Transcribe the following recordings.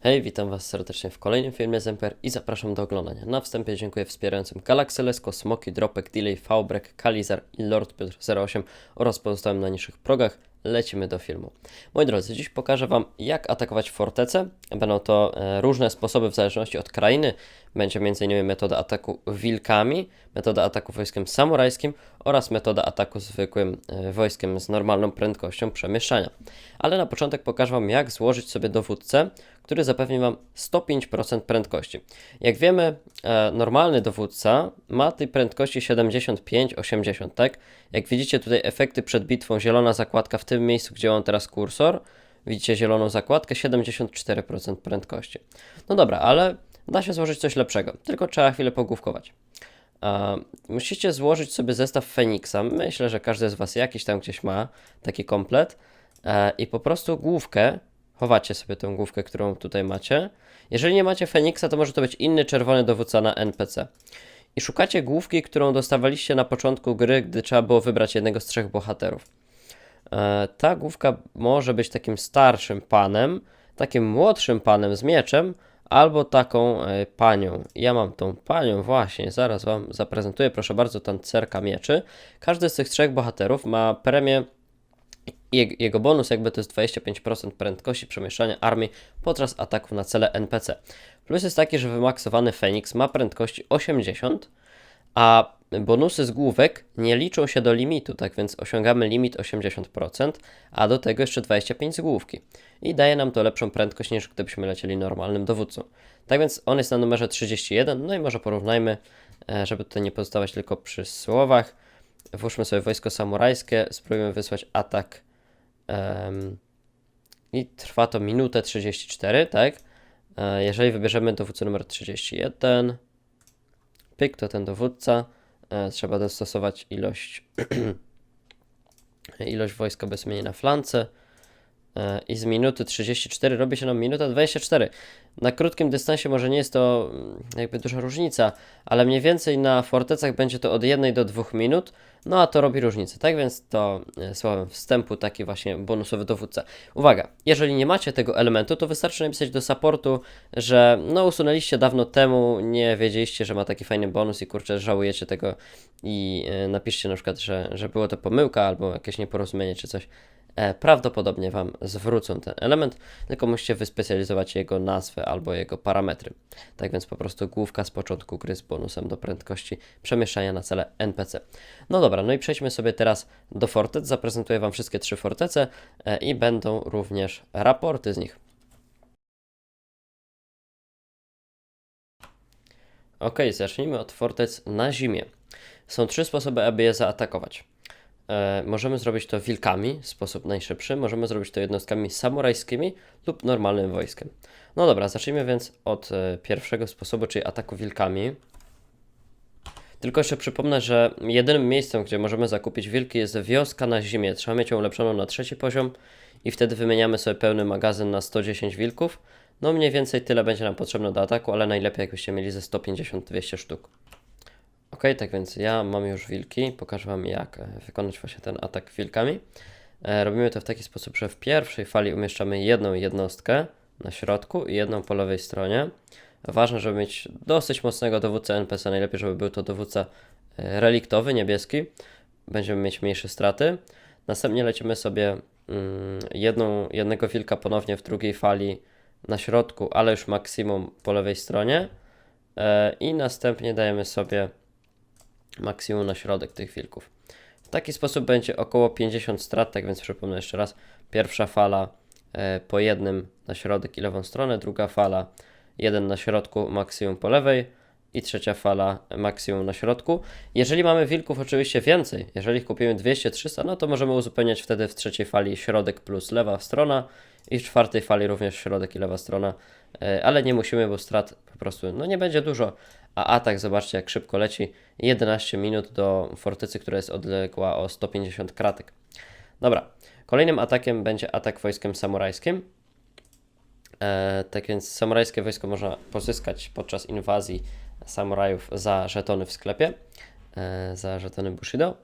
Hej, witam Was serdecznie w kolejnym filmie z Emper i zapraszam do oglądania. Na wstępie dziękuję wspierającym Galaxy Lesko, Smoki, Dropek, Delay, Fałbrek, Kalizar i Lord Piotr 08 oraz pozostałym na niższych progach. Lecimy do filmu. Moi drodzy, dziś pokażę Wam jak atakować fortecę. Będą to e, różne sposoby w zależności od krainy. Będzie m.in. metoda ataku wilkami, metoda ataku wojskiem samurajskim oraz metoda ataku zwykłym e, wojskiem z normalną prędkością przemieszczania. Ale na początek pokażę Wam jak złożyć sobie dowódcę, który zapewni Wam 105% prędkości. Jak wiemy, e, normalny dowódca ma tej prędkości 75-80, tak? Jak widzicie tutaj efekty przed bitwą, zielona zakładka w tym miejscu, gdzie mam teraz kursor, widzicie zieloną zakładkę, 74% prędkości. No dobra, ale da się złożyć coś lepszego, tylko trzeba chwilę pogłówkować. Musicie złożyć sobie zestaw Feniksa. Myślę, że każdy z Was jakiś tam gdzieś ma taki komplet. E, I po prostu główkę, chowacie sobie tę główkę, którą tutaj macie. Jeżeli nie macie Feniksa, to może to być inny czerwony dowódca na NPC. I szukacie główki, którą dostawaliście na początku gry, gdy trzeba było wybrać jednego z trzech bohaterów. E, ta główka może być takim starszym panem, takim młodszym panem z mieczem, albo taką e, panią. Ja mam tą panią właśnie, zaraz wam zaprezentuję, proszę bardzo, tancerka mieczy. Każdy z tych trzech bohaterów ma premię Jego, bonus jakby to jest 25% prędkości przemieszczania armii podczas ataków na cele NPC. Plus jest taki, że wymaksowany Fenix ma prędkości 80, a bonusy z główek nie liczą się do limitu, tak więc osiągamy limit 80%, a do tego jeszcze 25 z główki. I daje nam to lepszą prędkość niż gdybyśmy lecieli normalnym dowódcą. Tak więc on jest na numerze 31, no i może porównajmy, e, żeby tutaj nie pozostawać tylko przy słowach. Włóżmy sobie wojsko samurajskie, spróbujemy wysłać atak i trwa to minutę 34, tak? E, Jeżeli wybierzemy dowódcę numer 31, pyk to ten dowódca, e, trzeba dostosować ilość ilość wojska bezmiennie na flance i z minuty 34 robi się nam minuta 24. Na krótkim dystansie może nie jest to mm, jakby duża różnica, ale mniej więcej na fortecach będzie to od 1 do 2 minut, no a to robi różnicę. Tak więc to e, słowem wstępu taki właśnie bonusowy dowódca. Uwaga, jeżeli nie macie tego elementu, to wystarczy napisać do supportu, że no usunęliście dawno temu, nie wiedzieliście, że ma taki fajny bonus i kurczę, żałujecie tego i e, napiszcie na przykład, że, że było to pomyłka albo jakieś nieporozumienie czy coś. E, prawdopodobnie Wam zwrócą ten element, tylko musicie wyspecjalizować jego nazwę albo jego parametry. Tak więc po prostu główka z początku gry z bonusem do prędkości przemieszczania na cele NPC. No dobra, no i przejdźmy sobie teraz do fortec. Zaprezentuję Wam wszystkie trzy fortece e, i będą również raporty z nich. Ok, zacznijmy od fortec na zimie. Są trzy sposoby, aby je zaatakować. E, możemy zrobić to wilkami w sposób najszybszy, możemy zrobić to jednostkami samurajskimi lub normalnym wojskiem. No dobra, zacznijmy więc od e, pierwszego sposobu, czyli ataku wilkami. Tylko jeszcze przypomnę, że jedynym miejscem, gdzie możemy zakupić wilki jest wioska na zimie. Trzeba mieć ją ulepszoną na trzeci poziom i wtedy wymieniamy sobie pełny magazyn na 110 wilków. No mniej więcej tyle będzie nam potrzebne do ataku, ale najlepiej jakbyście mieli ze 150-200 sztuk. Ok, tak więc ja mam już wilki. Pokażę Wam, jak e, wykonać właśnie ten atak wilkami. E, Robimy to w taki sposób, że w pierwszej fali umieszczamy jedną jednostkę na środku i jedną po lewej stronie. Ważne, żeby mieć dosyć mocnego dowódcę NPC. Najlepiej, żeby był to dowódca e, reliktowy, niebieski. Będziemy mieć mniejsze straty. Następnie lecimy sobie mm, jedną, jednego wilka ponownie w drugiej fali na środku, ale już maksimum po lewej stronie. I następnie dajemy sobie maksimum na środek tych wilków. W taki sposób będzie około 50 strat, tak więc przypomnę jeszcze raz. Pierwsza fala e, po jednym na środek i lewą stronę, druga fala jeden na środku, maksimum po lewej i trzecia fala maksimum na środku. Jeżeli mamy wilków oczywiście więcej, jeżeli kupimy 200-300, no to możemy uzupełniać wtedy w trzeciej fali środek plus lewa strona i w czwartej fali również środek i lewa strona, e, ale nie musimy, bo strat po prostu no nie będzie dużo, a atak, zobaczcie jak szybko leci, 11 minut do fortecy, która jest odległa o 150 kratek. Dobra, kolejnym atakiem będzie atak wojskiem samurajskim. E, tak więc samurajskie wojsko można pozyskać podczas inwazji samurajów za żetony w sklepie, e, za żetony Bushido.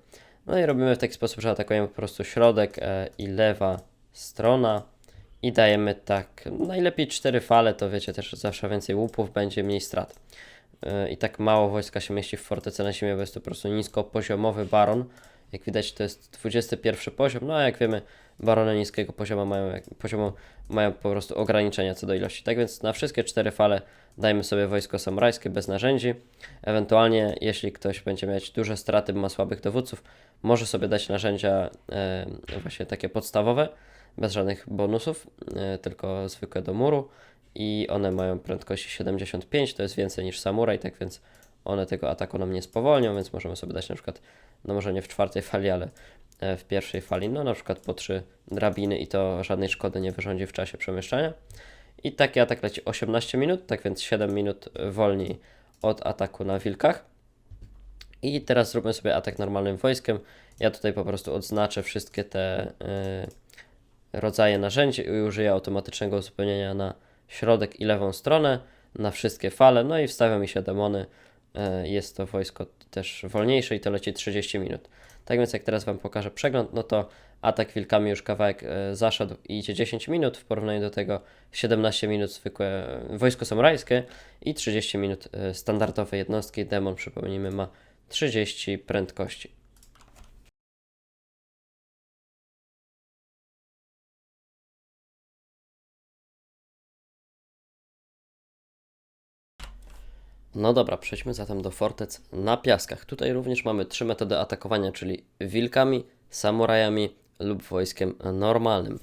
No i robimy w taki sposób, że atakujemy po prostu środek e, i lewa strona I dajemy tak, najlepiej cztery fale, to wiecie, też zawsze więcej łupów będzie, mniej strat. Yy, I tak mało wojska się mieści w fortece na ziemię, bo jest to po prostu niskopoziomowy baron. Jak widać, to jest 21 poziom, no a jak wiemy, barony niskiego poziomu mają, poziomu mają po prostu ograniczenia co do ilości. Tak więc na wszystkie cztery fale dajmy sobie wojsko samurajskie bez narzędzi. Ewentualnie, jeśli ktoś będzie mieć duże straty, ma słabych dowódców, może sobie dać narzędzia e, właśnie takie podstawowe, bez żadnych bonusów, e, tylko zwykłe do muru i one mają prędkości 75, to jest więcej niż samuraj, tak więc one tego ataku nam nie spowolnią, więc możemy sobie dać na przykład, no może nie w czwartej fali, ale e, w pierwszej fali, no na przykład po trzy drabiny i to żadnej szkody nie wyrządzi w czasie przemieszczania. I taki atak leci 18 minut, tak więc 7 minut wolniej od ataku na wilkach. I teraz zróbmy sobie atak normalnym wojskiem. Ja tutaj po prostu odznaczę wszystkie te y, rodzaje narzędzi i użyję automatycznego uzupełnienia na środek i lewą stronę, na wszystkie fale, no i wstawią mi się demony. Y, jest to wojsko też wolniejsze i to leci 30 minut. Tak więc jak teraz Wam pokażę przegląd, no to atak wilkami już kawałek y, zaszedł i idzie 10 minut, w porównaniu do tego 17 minut zwykłe y, wojsko samurajskie i 30 minut standardowe jednostki. Demon, przypomnijmy, ma 30 prędkości. No dobra, przejdźmy zatem do fortec na piaskach. Tutaj również mamy trzy metody atakowania, czyli wilkami, samurajami lub wojskiem normalnym.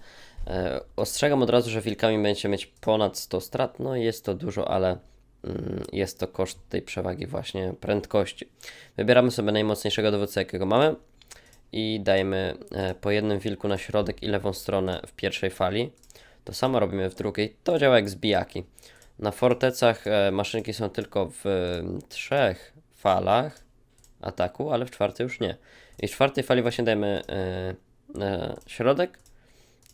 E, ostrzegam od razu, że wilkami będziecie mieć ponad 100 strat. No jest to dużo, ale mm, jest to koszt tej przewagi właśnie prędkości. Wybieramy sobie najmocniejszego dowódcę, jakiego mamy i dajemy e, po jednym wilku na środek i lewą stronę w pierwszej fali. To samo robimy w drugiej. To działa jak zbijaki. Na fortecach e, maszynki są tylko w e, trzech falach ataku, ale w czwartej już nie. I w czwartej fali właśnie dajemy e, na środek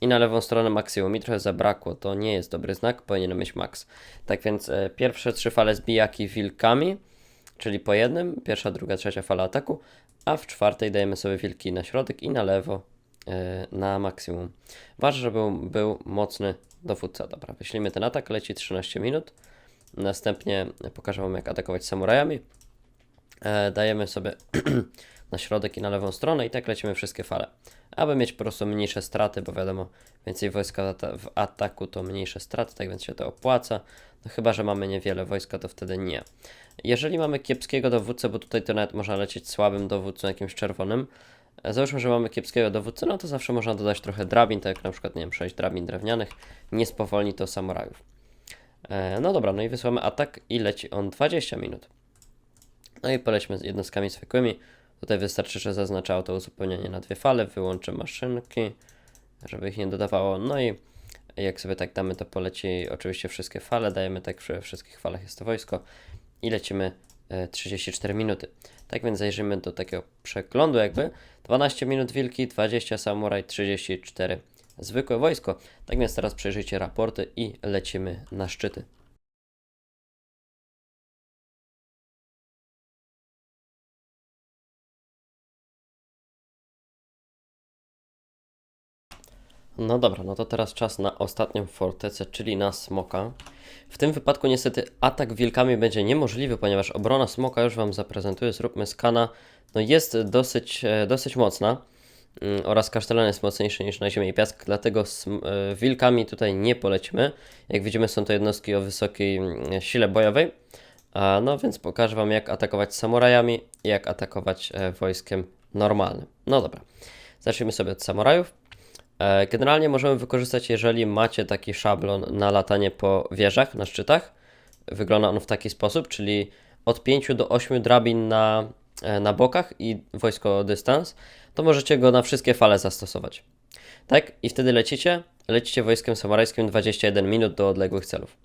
i na lewą stronę maksimum. Mi trochę zabrakło, to nie jest dobry znak, powinienem mieć max. Tak więc e, pierwsze trzy fale zbijaki wilkami, czyli po jednym, pierwsza, druga, trzecia fala ataku, a w czwartej dajemy sobie wilki na środek i na lewo e, na maksimum. Ważne, żeby był mocny dowódca. Dobra, wyślimy ten atak, leci 13 minut. Następnie pokażę Wam, jak atakować samurajami. E, dajemy sobie na środek i na lewą stronę i tak lecimy wszystkie fale. Aby mieć po prostu mniejsze straty, bo wiadomo, więcej wojska w ata- w ataku to mniejsze straty, tak więc się to opłaca. No chyba, że mamy niewiele wojska, to wtedy nie. Jeżeli mamy kiepskiego dowódcę, bo tutaj to nawet można lecieć słabym dowódcą, jakimś czerwonym, Załóżmy, że mamy kiepskiego dowódcę, no to zawsze można dodać trochę drabin, tak jak na przykład, nie wiem, 6 drabin drewnianych, nie spowolni to samurajów. E, no dobra, no i wysłamy atak i leci on 20 minut. No i polećmy z jednostkami zwykłymi. Tutaj wystarczy, że zaznaczało to uzupełnienie na dwie fale, wyłączę maszynki, żeby ich nie dodawało. No i jak sobie tak damy, to poleci oczywiście wszystkie fale, dajemy tak przy wszystkich falach jest to wojsko i lecimy e, 34 minuty. Tak więc zajrzymy do takiego przeglądu jakby. 12 minut wilki, 20 samuraj, 34 zwykłe wojsko. Tak więc teraz przejrzyjcie raporty i lecimy na szczyty. No dobra, no to teraz czas na ostatnią fortecę, czyli na smoka. W tym wypadku niestety atak wilkami będzie niemożliwy, ponieważ obrona smoka już Wam zaprezentuję. Zróbmy skana. No jest dosyć, e, dosyć mocna mm, oraz kasztelan jest mocniejszy niż na ziemię i piask, dlatego sm- e, wilkami tutaj nie polecimy. Jak widzimy są to jednostki o wysokiej mm, sile bojowej. A, no więc pokażę Wam jak atakować samurajami jak atakować e, wojskiem normalnym. No dobra, zacznijmy sobie od samurajów. E, Generalnie możemy wykorzystać, jeżeli macie taki szablon na latanie po wieżach, na szczytach. Wygląda on w taki sposób, czyli od 5 do 8 drabin na, e, na bokach i wojsko dystans, to możecie go na wszystkie fale zastosować. Tak? I wtedy lecicie, lecicie wojskiem samurajskim 21 minut do odległych celów.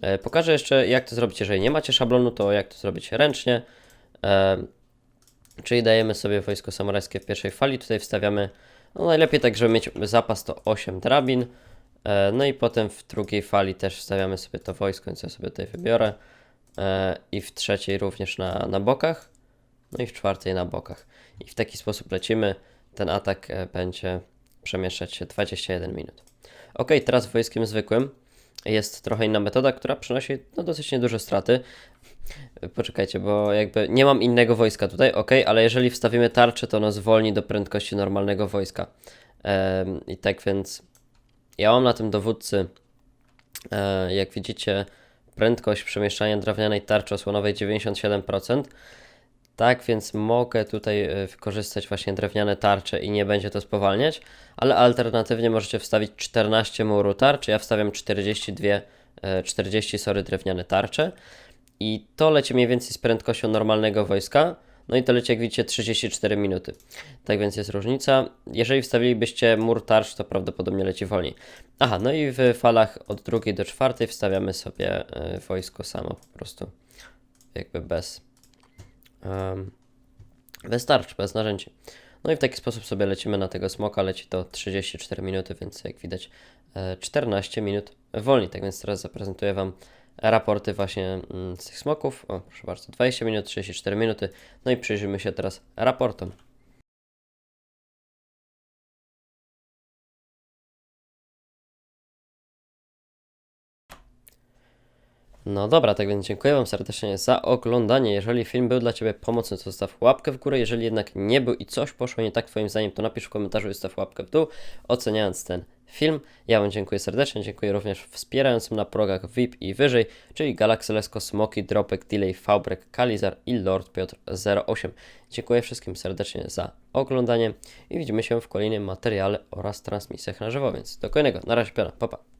E, Pokażę jeszcze, jak to zrobić, jeżeli nie macie szablonu, to jak to zrobić ręcznie. Czyli dajemy sobie wojsko samurajskie w pierwszej fali, tutaj wstawiamy, no najlepiej tak, żeby mieć zapas to 8 drabin, e, no i potem w drugiej fali też wstawiamy sobie to wojsko, więc ja sobie tutaj wybiorę. E, i w trzeciej również na, na bokach, no i w czwartej na bokach. I w taki sposób lecimy, ten atak e, będzie przemieszczać się 21 minut. Ok, teraz wojskiem zwykłym jest trochę inna metoda, która przynosi no, dosyć nieduże straty. Poczekajcie, bo jakby nie mam innego wojska tutaj, ok, ale jeżeli wstawimy tarczę, to ono zwolni do prędkości normalnego wojska. I tak więc ja mam na tym dowódcy, e, jak widzicie, prędkość przemieszczania drewnianej tarczy osłonowej 97%. Tak więc mogę tutaj e, wykorzystać właśnie drewniane tarcze i nie będzie to spowalniać, ale alternatywnie możecie wstawić 14 muru tarczy, ja wstawiam 42, e, 40 sorry drewniane tarcze i to leci mniej więcej z prędkością normalnego wojska, no i to leci jak widzicie 34 minuty. Tak więc jest różnica. Jeżeli wstawilibyście mur tarcz, to prawdopodobnie leci wolniej. Aha, no i w falach od drugiej do czwartej wstawiamy sobie e, wojsko samo po prostu, jakby bez um, bez narzędzi. No i w taki sposób sobie lecimy na tego smoka, leci to 34 minuty, więc jak widać e, 14 minut wolniej. Tak więc teraz zaprezentuję Wam raporty właśnie mm, z tych smoków. O, proszę bardzo, 20 minut, 34 minuty. No i przyjrzymy się teraz raportom. No dobra, tak więc dziękuję Wam serdecznie za oglądanie. Jeżeli film był dla Ciebie pomocny, to zostaw łapkę w górę. Jeżeli jednak nie był i coś poszło nie tak Twoim zdaniem, to napisz w komentarzu i zostaw łapkę w dół, oceniając ten film. Ja Wam dziękuję serdecznie, dziękuję również wspierającym na progach VIP i wyżej, czyli Galaxy Lesko, Smoki, Dropek, Delay, Fabrek, Kalizar i Lord Piotr 08. Dziękuję wszystkim serdecznie za oglądanie i widzimy się w kolejnym materiale oraz transmisjach na żywo, więc do kolejnego. Na razie, piona, pa pa.